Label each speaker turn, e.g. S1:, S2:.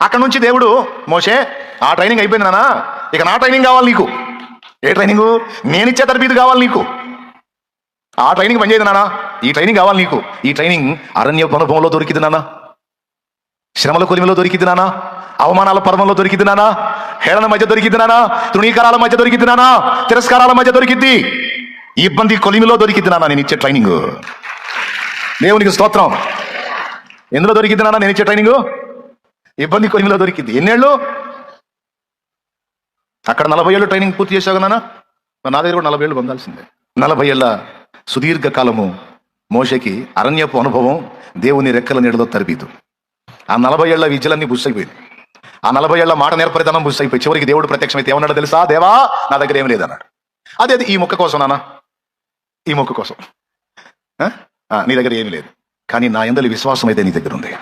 S1: అక్కడ నుంచి దేవుడు మోషే ఆ ట్రైనింగ్ అయిపోయింది నానా ఇక నా ట్రైనింగ్ కావాలి నీకు. ఏ ట్రైనింగ్ నేనిచ్చే తరబీదు కావాలి నీకు. ఆ ట్రైనింగ్ పనిచేయదు నానా ఈ ట్రైనింగ్ కావాలి నీకు. ఈ ట్రైనింగ్ అరణ్య అనుభవంలో దొరికింది నాన్న. శ్రమల కొలిమిలో దొరికింది నానా అవమానాల పర్వంలో దొరికింది నానా హేళన మధ్య దొరికింది నానా తృణీకరాల మధ్య దొరికింది నానా తిరస్కారాల మధ్య దొరికింది. ఇబ్బంది కొలిమిలో దొరికింది నానా నేను ఇచ్చే ట్రైనింగ్ దేవునికి స్తోత్రం. ఎందులో దొరికింది నానా నేను ఇచ్చే ట్రైనింగ్ ఇబ్బంది కొలిమిలో దొరికింది. ఎన్నేళ్ళు? అక్కడ నలభై ఏళ్ళు ట్రైనింగ్ పూర్తి చేశావు నాన్న. నా దగ్గర కూడా నలభై ఏళ్ళు పొందాల్సిందే. నలభై ఏళ్ళ సుదీర్ఘ కాలము మోషకి అరణ్యపు అనుభవం దేవుని రెక్కల నీడలో తరిపీదు. ఆ నలభై ఏళ్ళ విద్యలన్నీ బుస్సైపోయింది ఆ నలభై ఏళ్ళ మాట నేర్పరితనం బుస్సైపోయి చివరికి దేవుడు ప్రత్యక్షమైతే ఏమన్నాడు తెలుసా? దేవా నా దగ్గర ఏం లేదన్నాడు. అదే అది ఈ మొక్క కోసం నాన్న. ఈ మొక్క కోసం. ఆ? నీ దగ్గర ఏమీ లేదు. కానీ నా ఎందలి విశ్వాసం అయితే నీ దగ్గర ఉంది.